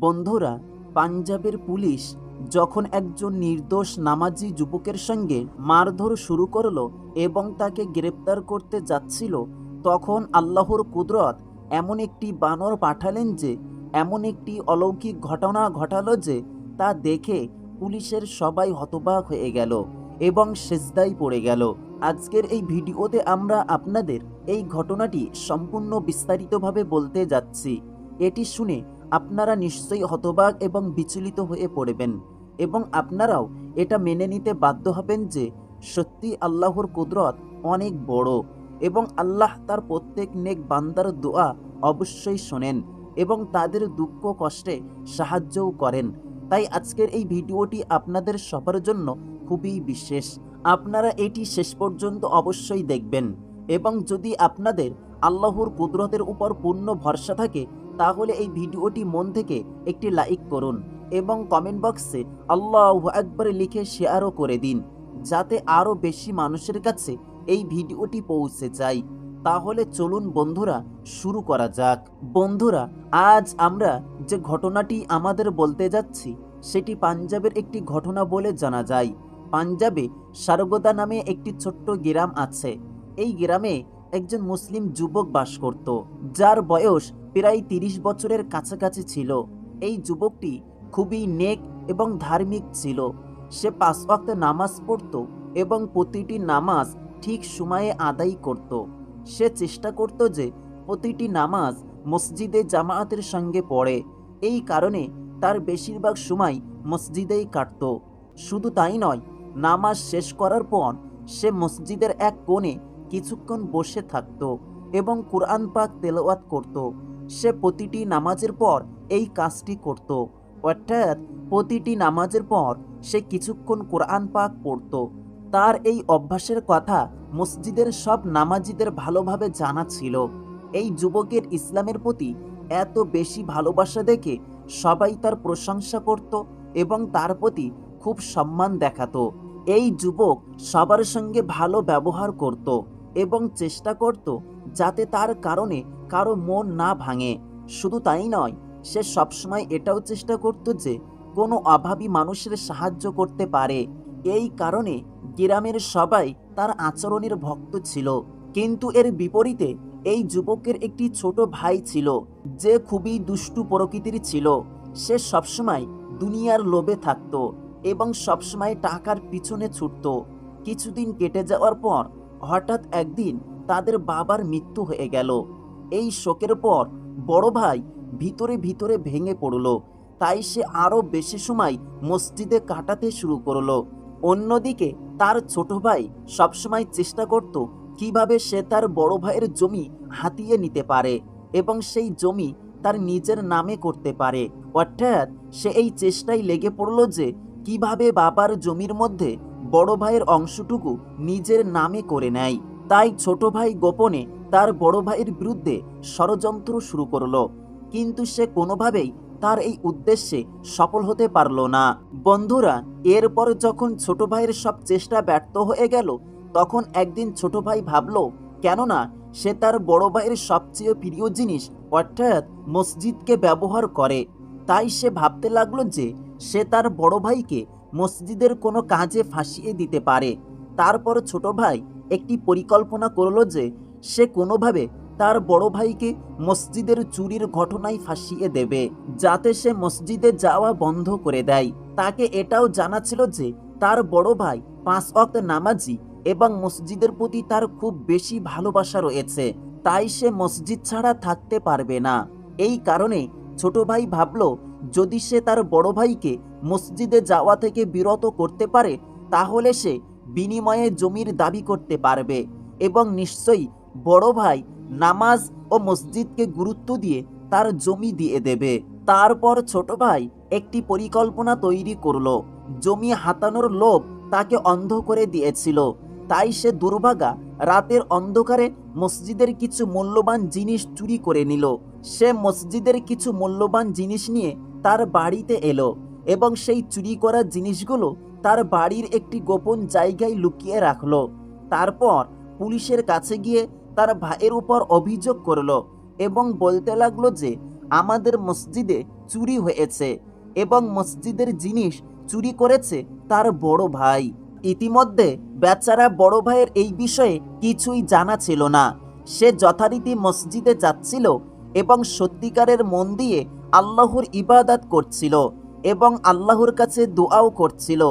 বন্ধুরা, পাঞ্জাবের পুলিশ যখন একজন নির্দোষ নামাজি যুবকের সঙ্গে মারধর শুরু করল এবং তাকে গ্রেপ্তার করতে যাচ্ছিল, তখন আল্লাহর কুদরত এমন একটি বানর পাঠালেন যে, এমন একটি অলৌকিক ঘটনা ঘটালো যে, তা দেখে পুলিশের সবাই হতবাক হয়ে গেল এবং সেজদাই পড়ে গেল। আজকের এই ভিডিওতে আমরা আপনাদের এই ঘটনাটি সম্পূর্ণ বিস্তারিতভাবে বলতে যাচ্ছি। এটি শুনে আপনারা নিশ্চয়ই হতবাক এবং বিচলিত হয়ে পড়বেন এবং আপনারাও এটা মেনে নিতে বাধ্য হবেন যে সত্যি আল্লাহর কুদরত অনেক বড় এবং আল্লাহ তার প্রত্যেক নেক বান্দার দোয়া অবশ্যই শোনেন এবং তাদের দুঃখ কষ্টে সাহায্যও করেন। তাই আজকের এই ভিডিওটি আপনাদের সবার জন্য খুবই বিশেষ। আপনারা এটি শেষ পর্যন্ত অবশ্যই দেখবেন এবং যদি আপনাদের আল্লাহর কুদরতের উপর পূর্ণ ভরসা থাকে তাহলে এই ভিডিওটি মন থেকে একটি লাইক করুন এবং কমেন্ট বক্সে আল্লাহ একবার লিখে শেয়ারও করে দিন, যাতে আরও বেশি মানুষের কাছে এই ভিডিওটি পৌঁছে যায়। তাহলে চলুন বন্ধুরা, শুরু করা যাক। বন্ধুরা, আজ আমরা যে ঘটনাটি আমাদের বলতে যাচ্ছি, সেটি পাঞ্জাবের একটি ঘটনা বলে জানা যায়। পাঞ্জাবে সারগোদা নামে একটি ছোট্ট গ্রাম আছে। এই গ্রামে একজন মুসলিম যুবক বাস করত, যার বয়স প্রায় তিরিশ বছরের কাছাকাছি ছিল। এই যুবকটি খুবই নেক এবং ধার্মিক ছিল। সে পাঁচ ওয়াক্ত নামাজ পড়ত এবং প্রতিটি নামাজ ঠিক সময়ে আদায় করত। সে চেষ্টা করত যে প্রতিটি নামাজ মসজিদে জামায়াতের সঙ্গে পড়ে। এই কারণে তার বেশিরভাগ সময় মসজিদেই কাটত। শুধু তাই নয়, নামাজ শেষ করার পর সে মসজিদের এক কোণে কিছুক্ষণ বসে থাকত এবং কোরআন পাক তেলাওয়াত করত। সে প্রতিটি নামাজের পর এই কাজটি করত। অর্থাৎ প্রতিটি নামাজের পর সে কিছুক্ষণ কোরআন পাক পড়ত। তার এই অভ্যাসের কথা মসজিদের সব নামাজিদের ভালোভাবে জানা ছিল। এই যুবকের ইসলামের প্রতি এত বেশি ভালোবাসা দেখে সবাই তার প্রশংসা করত এবং তার প্রতি খুব সম্মান দেখাতো। এই যুবক সবার সঙ্গে ভালো ব্যবহার করত এবং চেষ্টা করত যাতে তার কারণে কারও মন না ভাঙে। শুধু তাই নয়, সে সবসময় এটাও চেষ্টা করত যে কোনো অভাবী মানুষের সাহায্য করতে পারে। এই কারণে গ্রামের সবাই তার আচরণের ভক্ত ছিল। কিন্তু এর বিপরীতে এই যুবকের একটি ছোট ভাই ছিল, যে খুবই দুষ্টু প্রকৃতির ছিল। সে সবসময় দুনিয়ার লোভে থাকতো এবং সবসময় টাকার পিছনে ছুটত। কিছুদিন কেটে যাওয়ার পর হঠাৎ একদিন তাদের বাবার মৃত্যু হয়ে গেল। এই শোকের পর বড় ভাই ভিতরে ভিতরে ভেঙে পড়ল। তাই সে আরও বেশি সময় মসজিদে কাটাতে শুরু করল। অন্যদিকে তার ছোট ভাই সবসময় চেষ্টা করত কীভাবে সে তার বড় ভাইয়ের জমি হাতিয়ে নিতে পারে এবং সেই জমি তার নিজের নামে করতে পারে। অর্থাৎ সে এই চেষ্টায় লেগে পড়ল যে কীভাবে বাবার জমির মধ্যে বড় ভাইয়ের অংশটুকু নিজের নামে করে নেয়। তাই ছোট ভাই গোপনে তার বড় ভাইয়ের বিরুদ্ধে ষড়যন্ত্র শুরু করল। কিন্তু সে কোনোভাবেই তার এই উদ্দেশ্যে সফল হতে পারল না। বন্ধুরা, এরপর যখন ছোট ভাইয়ের সব চেষ্টা ব্যর্থ হয়ে গেল, তখন একদিন ছোট ভাই ভাবল, কেননা, সে তার বড় ভাইয়ের সবচেয়ে প্রিয় জিনিস অর্থাৎ মসজিদকে ব্যবহার করে। তাই সে ভাবতে লাগল যে, সে তার বড় ভাইকে মসজিদের কোনো কাজে ফাঁসিয়ে দিতে পারে। তারপর ছোট ভাই একটি পরিকল্পনা করল যে সে কোনোভাবে তার বড় ভাইকে মসজিদের চুরির ঘটনায় ফাঁসিয়ে দেবে, যাতে সে মসজিদে যাওয়া বন্ধ করে দেয়। তাকে এটাও জানা ছিল যে তার বড় ভাই পাঁচ অক্ত নামাজি এবং মসজিদের প্রতি তার খুব বেশি ভালোবাসা রয়েছে, তাই সে মসজিদ ছাড়া থাকতে পারবে না। এই কারণে ছোট ভাই ভাবল, যদি সে তার বড় ভাইকে মসজিদে যাওয়া থেকে বিরত করতে পারে, তাহলে সে বিনিময়ে জমির দাবি করতে পারবে এবং নিশ্চয়ই বড় ভাই নামাজ ও মসজিদকে গুরুত্ব দিয়ে তার জমি দিয়ে দেবে। তারপর ছোট ভাই একটি পরিকল্পনা তৈরি করল। জমি হাতানোর লোভ তাকে অন্ধ করে দিয়েছিল। তাই সে দুর্ভাগা রাতের অন্ধকারে মসজিদের কিছু মূল্যবান জিনিস চুরি করে নিল। সে মসজিদের কিছু মূল্যবান জিনিস নিয়ে তার বাড়িতে এলো। এবং সেই চুরি করা জিনিসগুলো তার বাড়ির একটি গোপন জায়গায় লুকিয়ে রাখল। তারপর পুলিশের কাছে গিয়ে তার ভাইয়ের উপর অভিযোগ করল এবং বলতে লাগল যে, আমাদের মসজিদে চুরি হয়েছে এবং মসজিদের জিনিস চুরি করেছে তার বড় ভাই। ইতিমধ্যে বেচারা বড় ভাইয়ের এই বিষয়ে কিছুই জানা ছিল না। সে যথারীতি মসজিদে যাচ্ছিল এবং সত্যিকারের মন দিয়ে আল্লাহর ইবাদাত করছিল। এবং আল্লাহর কাছে দোয়াও করছিল।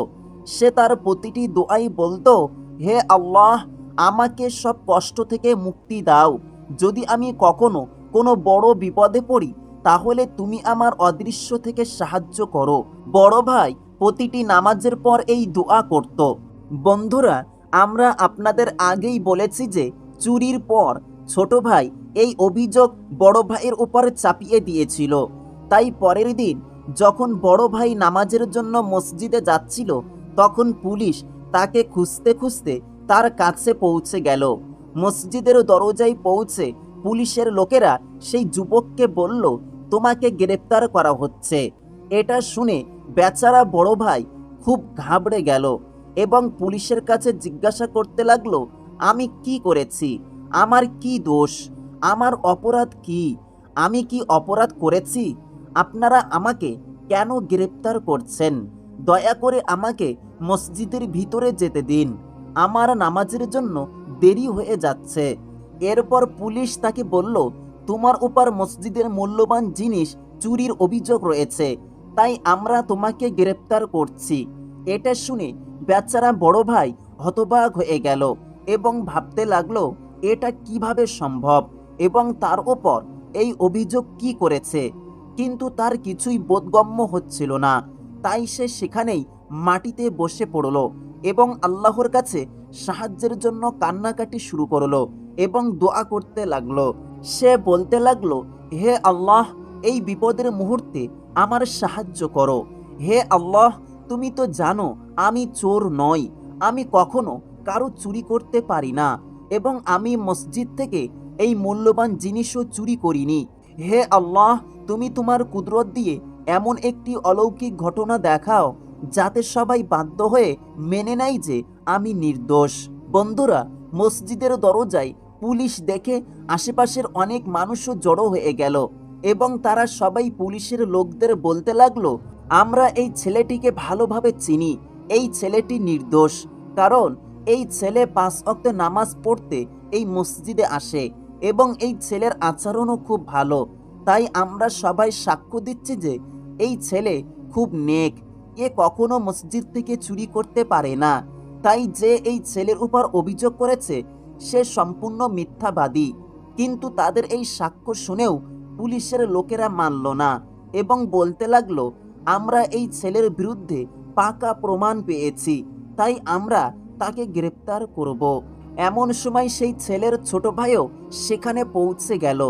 সে তার প্রতিটি দোয়াই বলতো, হে আল্লাহ, আমাকে সব কষ্ট থেকে মুক্তি দাও। যদি আমি কখনো কোনো বড় বিপদে পড়ি, তাহলে তুমি আমার অদৃশ্য থেকে সাহায্য করো। বড় ভাই প্রতিটি নামাজের পর এই দোয়া করত। বন্ধুরা, আমরা আপনাদের আগেই বলেছি যে চুরির পর ছোট ভাই এই অভিযোগ বড় ভাইয়ের উপর চাপিয়ে দিয়েছিল। তাই পরের দিন যখন বড় ভাই নামাজের জন্য মসজিদে যাচ্ছিল, তখন পুলিশ তাকে খুঁজতে খুঁজতে তার কাছে পৌঁছে গেল। মসজিদের দরজায় পৌঁছে পুলিশের লোকেরা সেই যুবককে বলল, তোমাকে গ্রেপ্তার করা হচ্ছে। এটা শুনে বেচারা বড় ভাই খুব ঘাবড়ে গেল এবং পুলিশের কাছে জিজ্ঞাসা করতে লাগল, আমি কি করেছি? আমার কি দোষ? আমার অপরাধ কি? আমি কি অপরাধ করেছি? আপনারা আমাকে কেন গ্রেপ্তার করছেন? দয়া করে আমাকে মসজিদের ভিতরে যেতে দিন। আমার নামাজের জন্য দেরি হয়ে যাচ্ছে। এরপর পুলিশ তাকে বলল, তোমার উপর মসজিদের মূল্যবান জিনিস চুরির অভিযোগ রয়েছে, তাই আমরা তোমাকে গ্রেপ্তার করছি। এটা শুনে বেচারা বড় ভাই হতবাক হয়ে গেল এবং ভাবতে লাগল, এটা কীভাবে সম্ভব এবং তার ওপর এই অভিযোগ কি করেছে? কিন্তু তার কিছুই বোধগম্য হচ্ছিল না। তাই সে সেখানেই মাটিতে বসে পড়ল এবং আল্লাহর কাছে সাহায্যের জন্য কান্নাকাটি শুরু করল এবং দোয়া করতে লাগল। সে বলতে লাগল, হে আল্লাহ, এই বিপদের মুহূর্তে আমার সাহায্য করো। হে আল্লাহ, তুমি তো জানো আমি চোর নই। আমি কখনো কারও চুরি করতে পারি না এবং আমি মসজিদ থেকে এই মূল্যবান জিনিসও চুরি করিনি। হে আল্লাহ তুমি তোমার কুদরত দিয়ে এমন একটি অলৌকিক ঘটনা দেখাও যাতে সবাই বাধ্য হয়ে মেনে নেয় যে আমি নির্দোষ। বন্ধুরা, মসজিদের দরজায় পুলিশ দেখে আশেপাশের অনেক মানুষও জড়ো হয়ে গেল এবং তারা সবাই পুলিশের লোকদের বলতে লাগল, আমরা এই ছেলেটিকে ভালোভাবে চিনি। এই ছেলেটি নির্দোষ। কারণ এই ছেলে পাঁচ অক্ত নামাজ পড়তে এই মসজিদে আসে এবং এই ছেলের আচরণও খুব ভালো। তাই আমরা সবাই সাক্ষ্য দিচ্ছি যে এই ছেলে খুব নেক। এ কখনো মসজিদ থেকে চুরি করতে পারে না। তাই যে এই ছেলের উপর অভিযোগ করেছে, সে সম্পূর্ণ মিথ্যাবাদী। কিন্তু তাদের এই সাক্ষ্য শুনেও পুলিশের লোকেরা মানল না এবং বলতে লাগল, আমরা এই ছেলের বিরুদ্ধে পাকা প্রমাণ পেয়েছি, তাই আমরা তাকে গ্রেপ্তার করব। এমন সময় সেই ছেলের ছোট ভাইও সেখানে পৌঁছে গেল।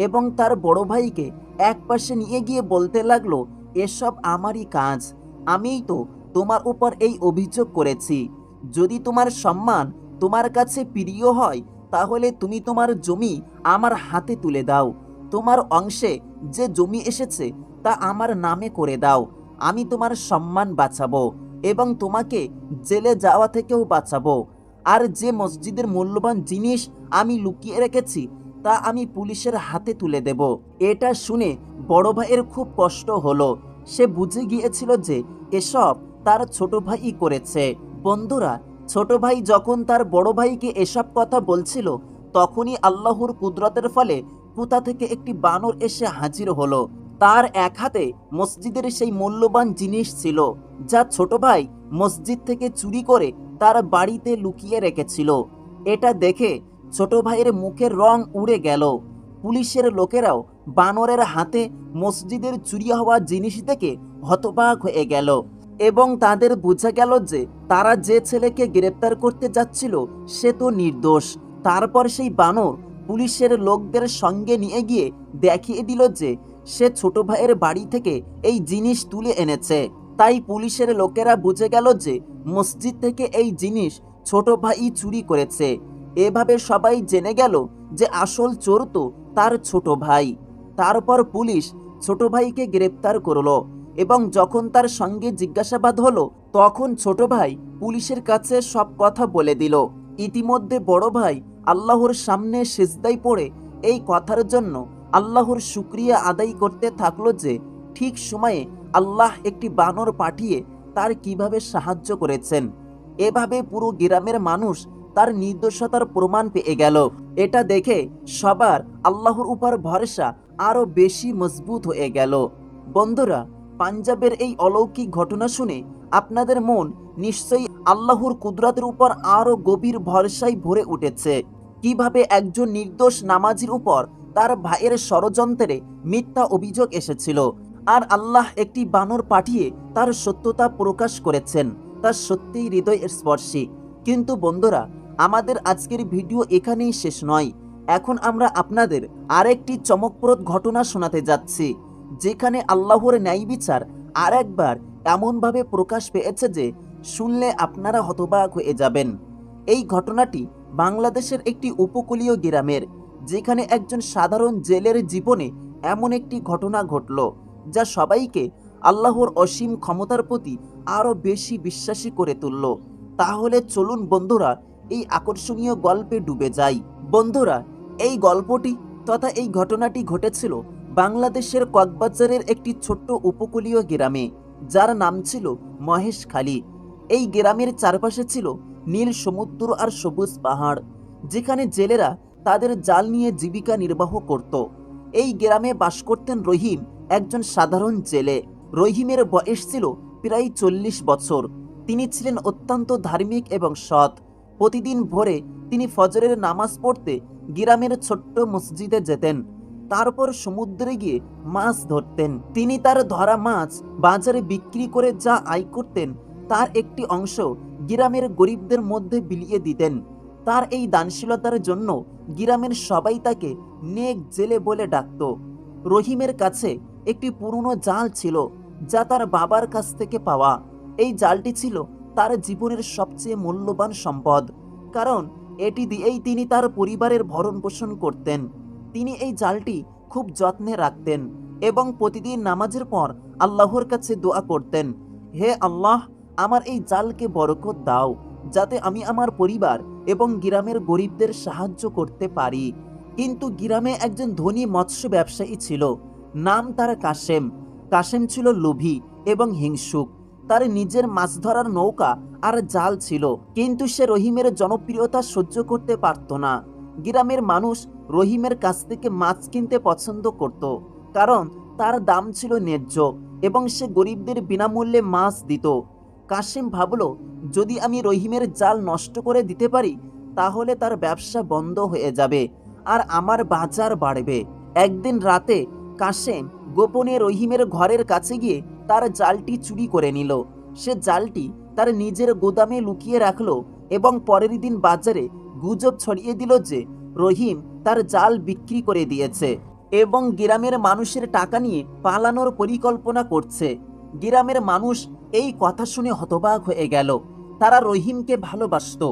এবং তার বড় ভাইকে এক পাশে নিয়ে গিয়ে বলতে লাগল, এসব আমারই কাজ। আমিই তো তোমার উপর এই অভিযোগ করেছি। যদি তোমার সম্মান তোমার কাছে প্রিয় হয়, তাহলে তুমি তোমার জমি আমার হাতে তুলে দাও। তোমার অংশে যে জমি এসেছে, তা আমার নামে করে দাও। আমি তোমার সম্মান বাঁচাবো এবং তোমাকে জেলে যাওয়া থেকেও বাঁচাবো। আর যে মসজিদের মূল্যবান জিনিস আমি লুকিয়ে রেখেছি তা আমি পুলিশের হাতে তুলে দেব। এটা শুনে বড় ভাইয়ের খুব কষ্ট হলো। সে বুঝে গিয়েছিল যে এসব তার ছোট ভাই করেছে। বন্ধুরা, ছোট ভাই যখন তার বড় ভাইকে এসব কথা বলছিল, তখনই আল্লাহর কুদরতের ফলে কোথা থেকে একটি বানর এসে হাজির হলো। তার এক হাতে মসজিদের সেই মূল্যবান জিনিস ছিল, যা ছোট ভাই মসজিদ থেকে চুরি করে তার বাড়িতে লুকিয়ে রেখেছিল। এটা দেখে ছোট ভাইয়ের মুখের রং উড়ে গেল। পুলিশের লোকেরাও বানরের হাতে মসজিদের চুরি হওয়া জিনিস থেকে হতবাক হয়ে গেল এবং তাদের বোঝা গেল যে তারা যে ছেলেকে গ্রেপ্তার করতে যাচ্ছিল, সে তো নির্দোষ। তারপর সেই বানর পুলিশের লোকদের সঙ্গে নিয়ে গিয়ে দেখিয়ে দিল যে সে ছোট ভাইয়ের বাড়ি থেকে এই জিনিস তুলে এনেছে। তাই পুলিশের লোকেরা বুঝে গেল যে মসজিদ থেকে এই জিনিস ছোট ভাই চুরি করেছে। এভাবে সবাই জেনে গেল যে আসল চোর তো তার ছোট ভাই। তারপর পুলিশ ছোট ভাইকে গ্রেপ্তার করল এবং যখন তার সঙ্গে জিজ্ঞাসাবাদ হলো, তখন ছোট ভাই পুলিশের কাছে সব কথা বলে দিল। ইতিমধ্যে বড় ভাই আল্লাহর সামনে সেজদাই পড়ে এই কথার জন্য আল্লাহর শুক্রিয়া আদায় করতে থাকল যে ঠিক সময়ে আল্লাহ একটি বানর পাঠিয়ে তার কীভাবে সাহায্য করেছেন। এভাবে পুরো গ্রামের মানুষ তার নির্দোষতার প্রমাণ পেয়ে গেল। এটা দেখে সবার আল্লাহর উপর ভরসা আরও বেশি মজবুত হয়ে গেল। বন্ধুরা, পাঞ্জাবের এই অলৌকিক ঘটনা শুনে আপনাদের মন নিশ্চয়ই আল্লাহর কুদরতের উপর আরও গভীর ভরসায় ভরে উঠেছে। কীভাবে একজন নির্দোষ নামাজির উপর তার ভাইয়ের ষড়যন্ত্রে মিথ্যা অভিযোগ এসেছিল আর আল্লাহ একটি বানর পাঠিয়ে তার সত্যতা প্রকাশ করেছেন, তা সত্যিই হৃদয় স্পর্শী। কিন্তু বন্ধুরা আমাদের আজকের ভিডিও এখানেই শেষ নয়। এখন আমরা আপনাদের আরেকটি চমকপ্রদ ঘটনা শোনাতে যাচ্ছি, যেখানে আল্লাহর ন্যায় বিচার আর একবার এমনভাবে প্রকাশ পেয়েছে যে শুনলে আপনারা হতবাক হয়ে যাবেন। এই ঘটনাটি বাংলাদেশের একটি উপকূলীয় গ্রামের, যেখানে একজন সাধারণ জেলের জীবনে এমন একটি ঘটনা ঘটল, যা সবাইকে আল্লাহর অসীম ক্ষমতার প্রতি আরও বেশি বিশ্বাসী করে তুলল। তাহলে চলুন বন্ধুরা এই আকর্ষণীয় গল্পে ডুবে যাই। বন্ধুরা, এই গল্পটি তথা এই ঘটনাটি ঘটেছিল বাংলাদেশের কক্সবাজারের একটি ছোট্ট উপকূলীয় গ্রামে, যার নাম ছিল মহেশখালী এই গ্রামের চারপাশে ছিল নীল সমুদ্র আর সবুজ পাহাড়, যেখানে জেলেরা তাদের জাল নিয়ে জীবিকা নির্বাহ করত। এই গ্রামে বাস করতেন রহিম, একজন সাধারণ জেলে। রহিমের বয়স ছিল প্রায় চল্লিশ বছর। তিনি ছিলেন অত্যন্ত ধার্মিক এবং সৎ। প্রতিদিন ভোরে তিনি ফজরের নামাজ পড়তে গ্রামের ছোট্ট মসজিদে যেতেন। তারপর সমুদ্রে গিয়ে মাছ ধরতেন। তিনি তার ধরা মাছ বাজারে বিক্রি করে যা আয় করতেন, তার একটি অংশ গ্রামের গরিবদের মধ্যে বিলিয়ে দিতেন। তার এই দানশীলতার জন্য গ্রামের সবাই তাকে নেক জেলে বলে ডাকত। রহিমের কাছে একটি পুরনো জাল ছিল, যা তার বাবার কাছ থেকে পাওয়া। এই জালটি ছিল তার জীবনের সবচেয়ে মূল্যবান সম্পদ। কারণ, এটি দিয়েই তিনি তার পরিবারের ভরণ পোষণ করতেন। তিনি এই জালটি খুব যত্নে রাখতেন এবং প্রতিদিন নামাজের পর আল্লাহর কাছে দোয়া করতেন, হে আল্লাহ, আমার এই জালকে বরকত দাও, যাতে আমি আমার পরিবার এবং গ্রামের গরিবদের সাহায্য করতে পারি। কিন্তু গ্রামে একজন ধনী মৎস্য ব্যবসায়ী ছিল, নাম তার কাশেম। কাশেম ছিল লোভী এবং হিংসুক। তার নিজের মাছ ধরার নৌকা আর জাল ছিল, কিন্তু সে রহিমের জনপ্রিয়তা সহ্য করতে পারত না। গ্রামের মানুষ রহিমের কাছ থেকে মাছ কিনতে পছন্দ করত, কারণ তার দাম ছিল ন্যায্য এবং সে গরিবদের বিনামূল্যে মাছ দিত। কাশিম ভাবল, যদি আমি রহিমের জাল নষ্ট করে দিতে পারি, তাহলে তার ব্যবসা বন্ধ হয়ে যাবে আর আমার বাজার বাড়বে। একদিন রাতে কাশেম গোপনে রহিমের ঘরের কাছে গিয়ে তার জালটি চুরি করে নিল। সে জালটি তার নিজের গোদামে লুকিয়ে রাখল এবং পরের দিন বাজারে গুজব ছড়িয়ে দিল যে রহিম তার জাল বিক্রি করে দিয়েছে এবং গ্রামের মানুষের টাকা নিয়ে পালানোর পরিকল্পনা করছে। গ্রামের মানুষ এই কথা শুনে হতবাক হয়ে গেল। তারা রহিমকে ভালোবাসত,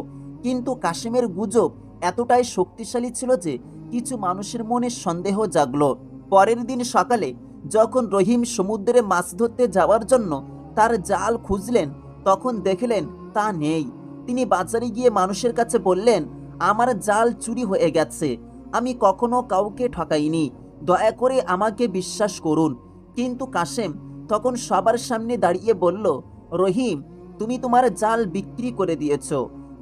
কিন্তু কাশেমের গুজব এতটাই শক্তিশালী ছিল যে কিছু মানুষের মনে সন্দেহ জাগলো। পরের দিন সকালে যখন রহিম সমুদ্রে মাছ ধরতে যাওয়ার জন্য তার জাল খুঁজলেন, তখন দেখলেন তা নেই। তিনি বাজারে গিয়ে মানুষের কাছে বললেন, আমার জাল চুরি হয়ে গেছে। আমি কখনো কাউকে ঠকাইনি। দয়া করে আমাকে বিশ্বাস করুন। কিন্তু কাশেম তখন সবার সামনে দাঁড়িয়ে বলল, রহিম, তুমি তোমার জাল বিক্রি করে দিয়েছ।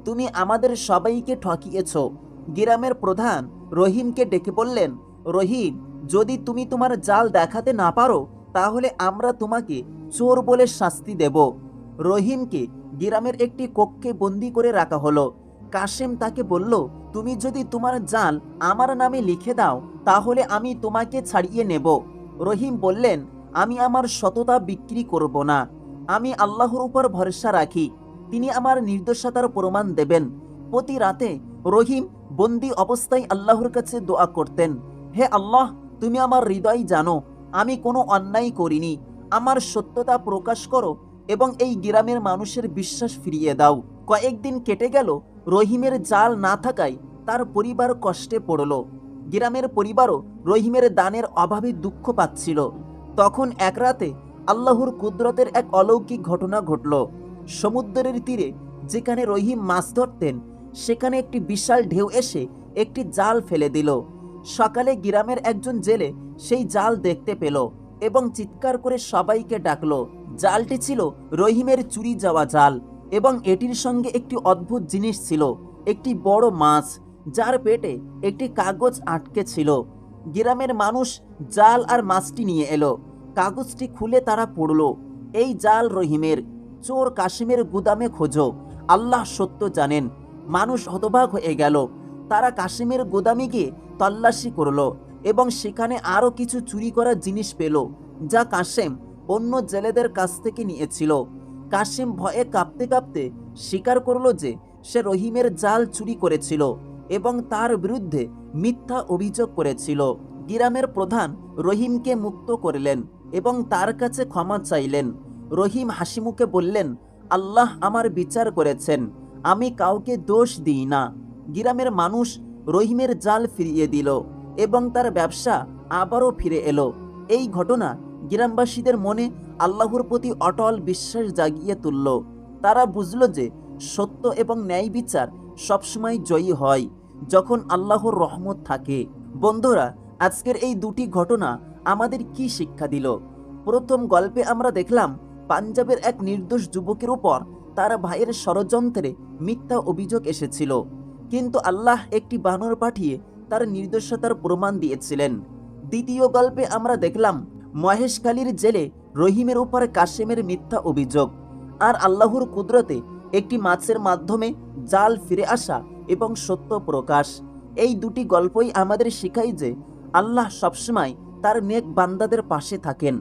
তুমি আমাদের সবাইকে ঠকিয়েছ। গ্রামের প্রধান রহিমকে ডেকে বললেন রহিম, যদি তুমি তোমার জাল দেখাতে না পারো, তাহলে আমরা তোমাকে চোর বলে শাস্তি দেব। রহিমকে গ্রামের একটি কক্ষে বন্দি করে রাখা হলো। কাশেম তাকে বলল, তুমি যদি তোমার জাল আমার নামে লিখে দাও, তাহলে আমি তোমাকে ছাড়িয়ে নেব। রহিম বললেন, আমি আমার সততা বিক্রি করব না। আমি আল্লাহর উপর ভরসা রাখি। তিনি আমার নির্দোষতার প্রমাণ দেবেন। প্রতি রাতে রহিম বন্দি অবস্থায় আল্লাহর কাছে দোয়া করতেন। হে আল্লাহ, তুমি আমার হৃদয় জানো, আমি কোনো অন্যায় করিনি। আমার সত্যতা প্রকাশ করো এবং এই গ্রামের মানুষের বিশ্বাস ফিরিয়ে দাও। কয়েকদিন কেটে গেল, রহিমের জাল না থাকায় তার পরিবার কষ্টে পড়ল। গ্রামের পরিবারও রহিমের দানের অভাবে দুঃখ পাচ্ছিল। তখন এক রাতে আল্লাহর কুদরতের এক অলৌকিক ঘটনা ঘটল। সমুদ্রের তীরে যেখানে রহিম মাছ ধরতেন, সেখানে একটি বিশাল ঢেউ এসে একটি জাল ফেলে দিল। সকালে গ্রামের একজন জেলে সেই জাল দেখতে পেল এবং চিৎকার করে সবাইকে ডাকলো। জালটি ছিল রহিমের চুরি যাওয়া জাল এবং এটির সঙ্গে একটি অদ্ভুত জিনিস ছিল, একটি বড় মাছ, যার পেটে একটি কাগজ আটকে ছিল। গ্রামের মানুষ জাল আর মাছটি নিয়ে এলো। কাগজটি খুলে তারা পড়ল, এই জাল রহিমের, চোর কাশিমের গুদামে খোঁজো, আল্লাহ সত্য জানেন। মানুষ হতবাক হয়ে গেল। তারা কাশিমের গোদামে গিয়ে তল্লাশি করল এবং সেখানে আরও কিছু চুরি করা জিনিস পেল, যা কাশেম অন্য জেলেদের কাছ থেকে নিয়েছিল। কাশেম ভয়ে কাঁপতে কাঁপতে স্বীকার করল যে সে রহিমের জাল চুরি করেছিল এবং তার বিরুদ্ধে মিথ্যা অভিযোগ করেছিল। গিরামের প্রধান রহিমকে মুক্ত করলেন এবং তার কাছে ক্ষমা চাইলেন। রহিম হাসিমুখে বললেন, আল্লাহ আমার বিচার করেছেন, আমি কাউকে দোষ দিই না। গিরামের মানুষ রহিমের জাল ফিরিয়ে দিল এবং তার ব্যবসা আবারও ফিরে এলো। এই ঘটনা গ্রামবাসীদের মনে আল্লাহর প্রতি অটল বিশ্বাস জাগিয়ে তুলল। তারা বুঝল যে সত্য এবং ন্যায় বিচার সবসময় জয়ী হয় যখন আল্লাহর রহমত থাকে। বন্ধুরা, আজকের এই দুটি ঘটনা আমাদের কি শিক্ষা দিল? প্রথম গল্পে আমরা দেখলাম পাঞ্জাবের এক নির্দোষ যুবকের উপর তার ভাইয়ের ষড়যন্ত্রে মিথ্যা অভিযোগ এসেছিল। কিন্তু আল্লাহ একটি বানর পাঠিয়ে তার নির্দোষতার প্রমাণ দিয়েছিলেন। দ্বিতীয় গল্পে আমরা দেখলাম মহেশখালীর জেলে রহিমের উপর কাশেমের মিথ্যা অভিযোগ আর আল্লাহর কুদরতে একটি মাছের মাধ্যমে জাল ফিরে আসা এবং সত্য প্রকাশ। এই দুটি গল্পই আমাদের শেখায় যে আল্লাহ সবসময় তার নেক বান্দাদের পাশে থাকেন।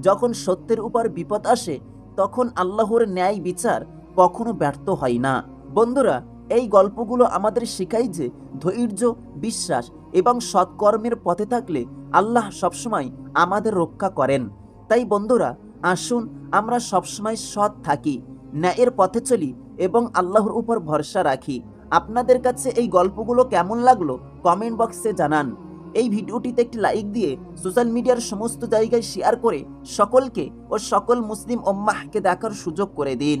যখন সত্যের উপর বিপদ আসে, তখন আল্লাহর ন্যায় বিচার কখনো ব্যর্থ হয় না। বন্ধুরা এই গল্পগুলো আমাদের শেখায় যে ধৈর্য, বিশ্বাস এবং সৎকর্মের পথে থাকলে আল্লাহ সবসময় আমাদের রক্ষা করেন। তাই বন্ধুরা, আসুন আমরা সবসময় সৎ থাকি, ন্যায়ের পথে চলি এবং আল্লাহর উপর ভরসা রাখি। আপনাদের কাছে এই গল্পগুলো কেমন লাগল কমেন্ট বক্সে জানান। এই ভিডিওটিতে একটি লাইক দিয়ে সোশ্যাল মিডিয়ার সমস্ত জায়গায় শেয়ার করে সকলকে ও সকল মুসলিম ওম্মাহকে দেখার সুযোগ করে দিন।